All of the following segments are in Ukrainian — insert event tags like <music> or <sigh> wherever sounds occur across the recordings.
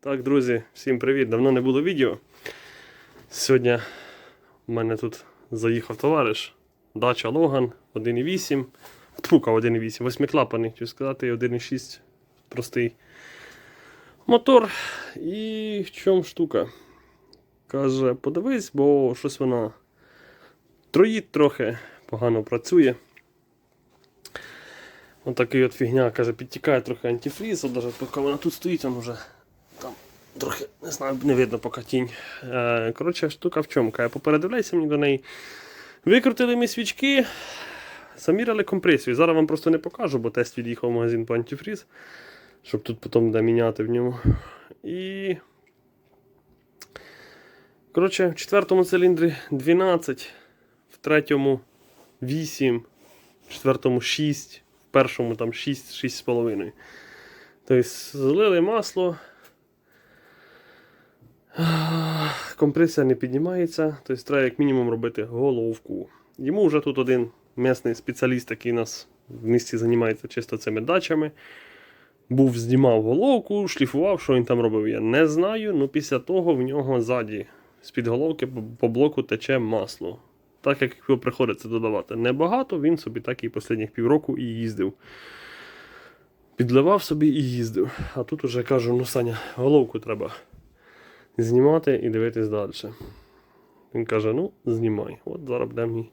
Так, друзі, всім привіт! Давно не було відео. Сьогодні в мене тут заїхав товариш. Дача Логан 1.8. Тпука 1.8, восьмиклапаний, хочу сказати, 1.6 простий мотор. І в чому штука? Каже, подивись, бо щось вона троїть трохи, погано працює. Отакий от фігня, каже, підтікає трохи антифріз, даже поки вона тут стоїть, він вже трохи не знаю, не видно поки тінь. Е, коротше, штука в чому? Каже, попередивляйся мені до неї. Викрутили ми свічки, заміряли компресію. Зараз вам просто не покажу, бо тест від'їхав в магазин по антифріз, щоб тут потім де міняти в ньому. І. Коротше, в четвертому циліндрі 12, в третьому 8, в четвертому 6, в першому там 6, 6,5. Тобто злили масло. <sighs> Компресія не піднімається, тобто треба як мінімум робити головку. Йому вже тут один місний спеціаліст, який нас в місті займається чисто цими дачами. Був, знімав головку, шліфував, що він там робив, я не знаю. Ну після того в нього ззаді з-під головки по- блоку тече масло. Так як його приходиться додавати небагато, він собі так і останніх півроку і їздив. Підливав собі і їздив. А тут уже кажу, ну Саня, головку треба знімати і дивитись далі. Він каже: ну, знімай. От зараз будемо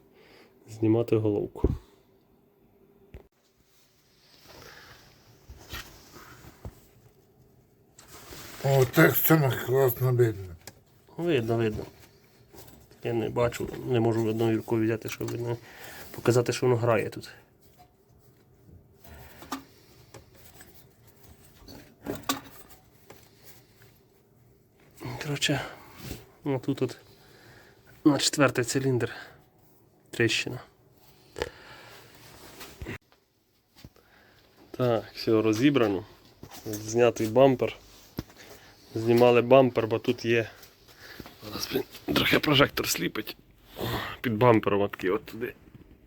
знімати головку. О, так саме класно видно. Видно, видно. Я не бачу, не можу одною рукою взяти, щоб не показати, що воно грає тут. Коротше, ну тут от на четвертий циліндр тріщина. Так, все розібрано. Знятий бампер. Знімали бампер, бо тут є Зараз, блін, трохи прожектор сліпить. Під бампером от такий от туди.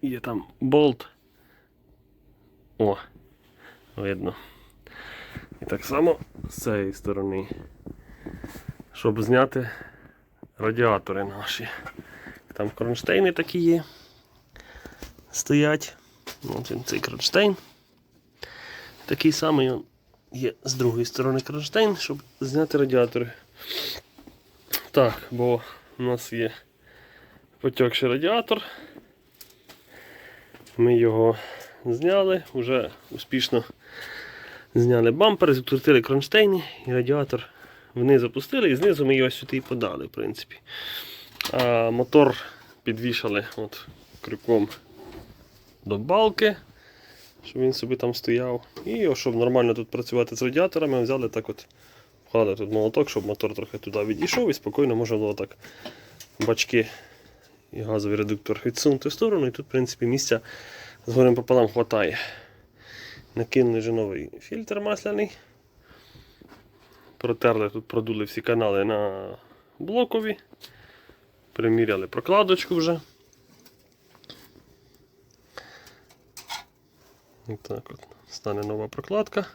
Є там болт. О, видно. І так само з цієї сторони. Щоб зняти радіатори наші. Там кронштейни такі є. Стоять. От він цей кронштейн. Такий самий є з другої сторони кронштейн, щоб зняти радіатори. Так, бо у нас є потекший радіатор. Ми його зняли, вже успішно зняли бампер, відкрутили кронштейни і радіатор вниз опустили і знизу ми його сюди і подали, в принципі. А мотор підвішали от крюком до балки, щоб він собі там стояв. І щоб нормально тут працювати з радіаторами, взяли так от Вкладати тут молоток, щоб мотор трохи туди відійшов і спокійно можна було так бачки і газовий редуктор відсунути в сторону. І тут, в принципі, місця з горем пополам хватає. Накинули вже новий фільтр масляний. Протерли тут, продули всі канали на блокові. Приміряли прокладочку вже. І так от стане нова прокладка.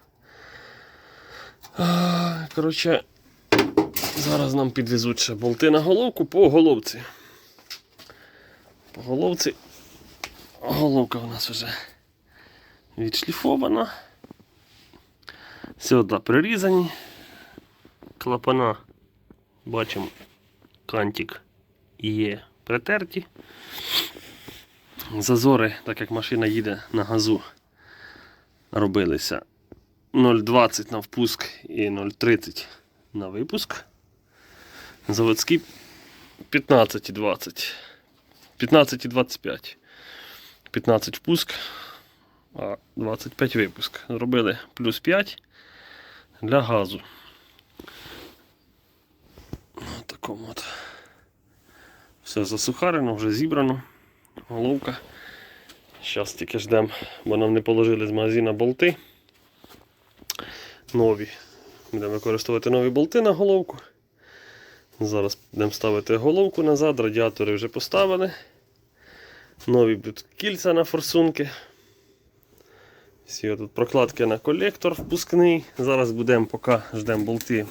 Коротше, зараз нам підвезуть ще болти на головку по головці. По головці головка у нас вже відшліфована. Сюди прирізані. Клапана, бачимо, кантик є притерті. Зазори, так як машина їде на газу, робилися 0,20 на впуск і 0,30 на випуск. Заводські 15,20. 15,25. 15 впуск, а 25 випуск. Зробили плюс 5 для газу. От. Все засухарено, вже зібрано. Головка. Зараз тільки ждемо, бо нам не положили з магазина болти нові. Будемо використовувати нові болти на головку. Зараз будемо ставити головку назад, радіатори вже поставили. Нові будуть кільця на форсунки. Всі тут прокладки на колектор впускний. Зараз будемо, поки ждемо болти,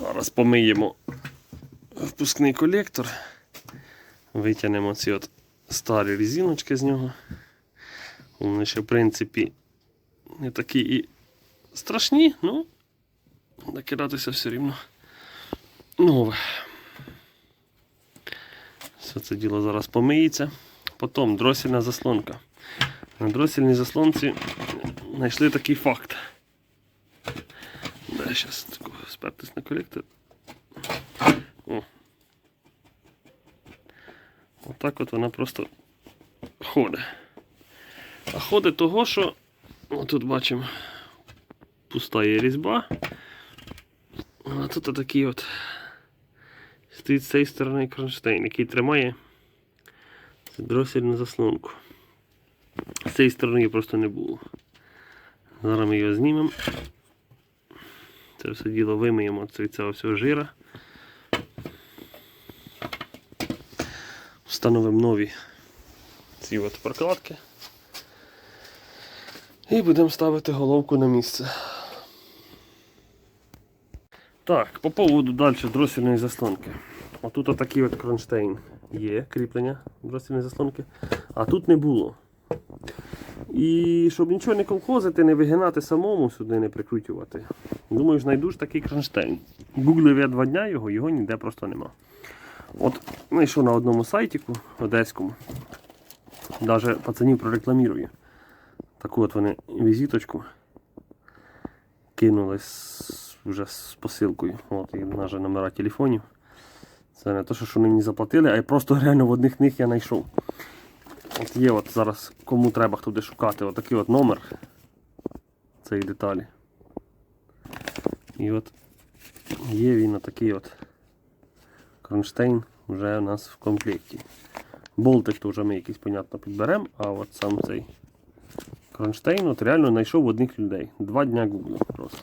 Зараз помиємо впускний колектор. Витягнемо ці от старі резиночки з нього. Вони ще, в принципі, не такі і страшні, ну накидатися все рівно нове. Все це діло зараз помиється. Потім дросільна заслонка. На дросільній заслонці знайшли такий факт. Да, зараз спертись на колектор. О. Отак от вона просто ходить. А ходить того, що тут бачимо пуста є різьба. А тут такий от стоїть з цієї сторони кронштейн, який тримає дросільну заслонку. З цієї сторони просто не було. Зараз ми його знімемо. Це все діло вимиємо від цього всього жира. Встановимо нові ці от прокладки. І будемо ставити головку на місце. Так, по поводу далі дросільної заслонки. Отут отакий от кронштейн є, кріплення дросільної заслонки, а тут не було. І щоб нічого не колхозити, не вигинати самому сюди, не прикручувати. Думаю, знайду ж такий кронштейн. Гуглив я два дня його, його ніде просто нема. От знайшов на одному сайтіку одеському. Даже пацанів прорекламірую. Таку от вони візиточку кинули з, вже з посилкою. От і наші номера телефонів. Це не те, що вони мені заплатили, а й просто реально в одних них я знайшов. От є от зараз, кому треба, хто буде шукати, отакий от номер цієї деталі. І от є він отакий от кронштейн вже у нас в комплекті. Болтик то вже ми якийсь, понятно, підберемо, а от сам цей кронштейн от реально знайшов одних людей. Два дня гуглив просто.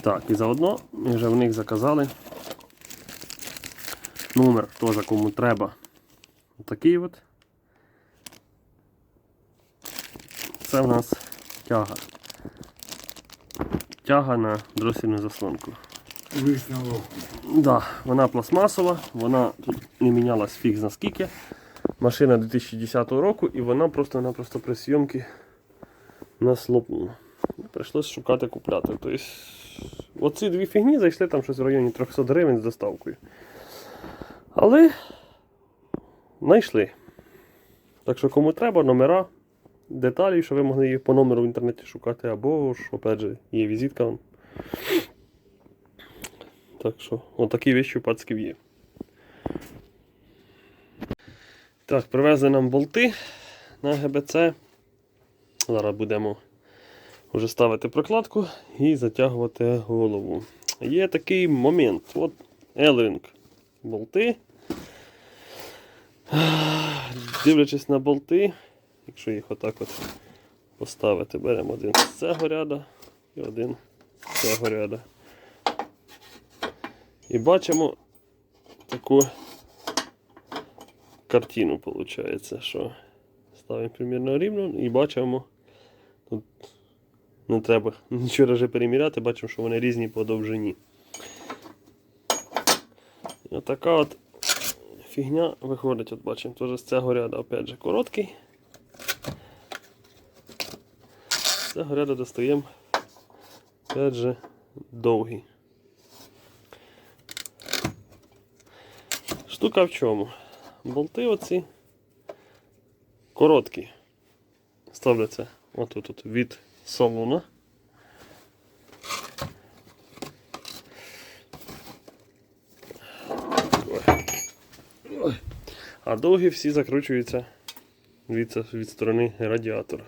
Так, і заодно ми вже в них заказали номер теж кому треба. Такий от. Це в нас тяга. Тяга на дросільну заслонку. Вишня ловка. Да, вона пластмасова, вона тут не мінялась фіг на скільки. Машина 2010 року і вона просто-напросто при зйомці нас лопнула. І Прийшлось шукати купляти. Тобто, оці дві фігні зайшли там щось в районі 300 гривень з доставкою. Але знайшли. Так що кому треба, номера, деталі, що ви могли їх по номеру в інтернеті шукати, або ж, опять же, є візитка. Так що, отакі вещі у пацків є. Так, привезли нам болти на ГБЦ. Зараз будемо вже ставити прокладку і затягувати голову. Є такий момент. От Елринг болти. Дивлячись на болти, якщо їх отак от поставити, беремо один з цього ряда і один з цього ряда. І бачимо таку картину, виходить, що ставимо примірно рівно і бачимо, тут не треба нічого вже переміряти, бачимо, що вони різні по довжині. І отака от фігня виходить, от бачимо, теж з цього ряду, опять же, короткий. З цього ряду достаємо, опять же, довгий. Штука в чому? Болти оці короткі. Ставляться отут тут від салона. А довгі всі закручуються від, від сторони радіатора.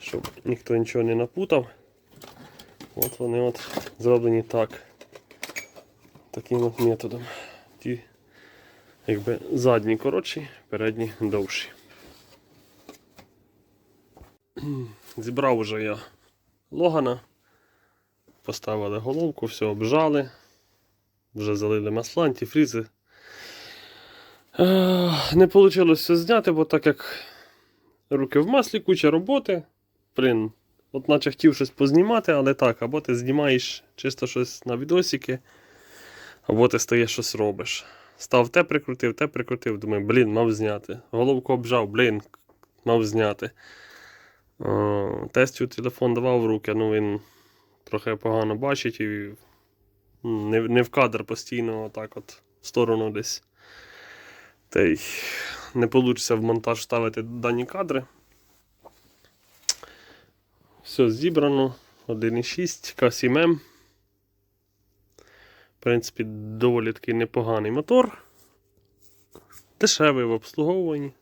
Щоб ніхто нічого не напутав. От вони от зроблені так. Таким от методом. Ті якби задні коротші, передні довші. <clears throat> Зібрав уже я логана, поставили головку, все обжали, вже залили масла, антифрізи. Е, Не вийшло все зняти, бо так як руки в маслі, куча роботи. Блин, От наче хотів щось познімати, але так, або ти знімаєш чисто щось на відосики, або ти стоїш щось робиш. Став те прикрутив, те прикрутив, думаю, блін, мав зняти. Головку обжав, блін, мав зняти. Тестю телефон давав в руки, ну він трохи погано бачить і не, не в кадр постійно, отак от в сторону десь. Та й не вийде в монтаж ставити дані кадри. Все зібрано. 1,6 К7М. Принципі, доволі такий непоганий мотор. Дешевий в обслуговуванні.